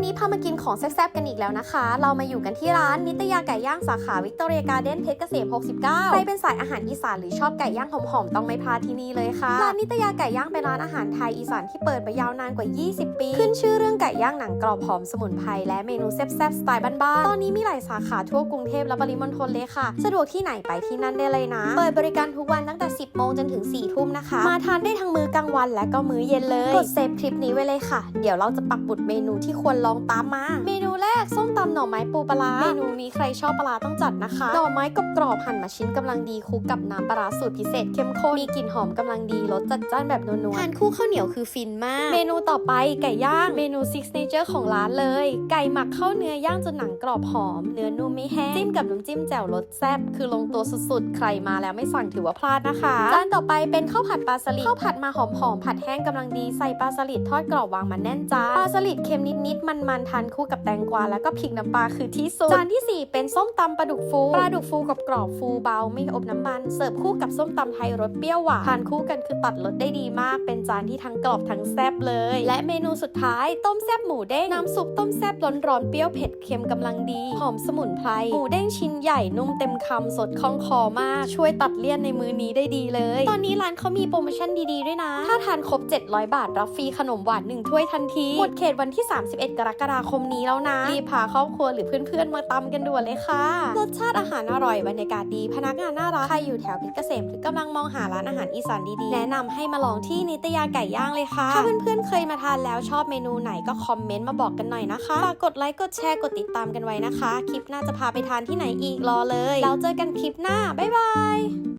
ันนี้พามากินของแซ่บๆกันอีกแล้วนะคะ เรามาอยู่กันที่ร้านนิตยาไก่ย่างสาขาวิกตอเรียการ์เด้นเพชรเกษม 69 ใครเป็นสายอาหารอีสานหรือชอบไก่ย่างหอมๆ ต้องไม่พลาดที่นี่เลยค่ะ ร้านนิตยาไก่ย่างเป็นร้านอาหารไทยอีสานที่เปิดมายาวนานกว่า 20 ปี ขึ้นชื่อเไก่ย่างหนังกรอบหอมสมุนไพรและเมนูแซ่บๆสไตล์บ้านๆ ตอนนี้มีหลายสาขาทั่วกรุงเทพและปริมณฑลเลยค่ะ สะดวกที่ไหนไปที่นั่นได้เลยนะ เปิดบริการทุกวันตั้งแต่ 10 โมงจนถึง 4 ทุ่มนะคะ มาทานได้ทั้งมื้อกลางวันและก็มื้อเย็นเลย กดเซฟคลิปนี้ไว้เลยค่ะ เดี๋ยวเราจะปักบุดเมนูที่ควรลองตามมา เมนูแรกส้มตำหน่อไม้ปูปลาร้าเมนูนี้ใครชอบปลาร้าต้องจัดนะคะ หน่อไม้กรอบๆหั่นมาชิ้นกำลังดีคลุกกับน้ำปลาร้าสูตรพิเศษเข้มข้น มีกลิ่นหอมกำลังดีรสจัดจ้านแบบนัวๆ ทานคู่ข้าวเหนียวคือฟินมาก เมนูต่อไปไก่ย่าง เมนูซิกเนเจอร์ของร้านเลย ไก่หมักข้าวเนื้อย่างจนหนังกรอบหอม เนื้อนุ่มไม่แห้ง จิ้มกับน้ำจิ้มแจ่วรสแซ่บ คือลงตัวสุดๆ ใครมาแล้วไม่สั่งถือว่าพลาดนะคะ จานต่อไปเป็นข้าวผัดปลาสลิด ข้าวผัดมาหอมๆ ผัดแห้งกำลังดี ใส่ปลาสลิดทอดกรอบวางมาแน่นจ้า ปลาสลิดเค็มนิดๆ มันๆ ทานคู่กับแตงกวาแล้วก็พริกน้ำปลาคือที่สุด จานที่สี่เป็นส้มตำปลาดุกฟู ปลาดุกฟูกับกรอบฟูเบาไม่อบน้ำมัน เสิร์ฟคู่กับส้มตำไทยรสเปรี้ยวหวาน ทานคู่กันคือตัดรสได้ดีมาก เป็นจานที่ทั้งกรอบทั้งแซ่บเลย และเมนูสุดท้ายต้มแซ่บหมูเด้ง น้ำซุปต้มแซ่บร้อนๆเปรี้ยวเผ็ดเค็มกำลังดี หอมสมุนไพร หมูเด้งชิ้นใหญ่นุ่มเต็มคำสดคล่องคอมาก ช่วยตัดเลี่ยนในมื้อนี้ได้ดีเลย ตอนนี้ร้านเขามีโปรโมชั่นดีๆด้วยนะ ถ้าทานครบ 700 บาท รับฟรีขนมหวาน1ถ้วยทันที หมดเขตวันที่ 31 กรกฎาคมนี้แล้วนะ รีบพาครอบครัวหรือเพื่อนๆ มาตำกันด่วนเลยค่ะ รสชาติอาหารอร่อยบรรยากาศดี พนักงานน่ารัก ใครอยู่แถวเพชรเกษมหรือกำลังมองหาร้านอาหารอีสานดีๆ แนะนำให้มาลองที่นิตยาไก่ย่างเลยค่ะ ถ้าเพื่อนๆ เคยมาทานแล้วชอบเมนูไหนก็คอมเมนต์มาบอกกันหน่อยนะคะฝากกดไลค์กดแชร์กดติดตามกันไว้นะคะ คลิปหน้าจะพาไปทานที่ไหนอีกรอเลยแล้วเจอกันคลิปหน้าบ๊ายบาย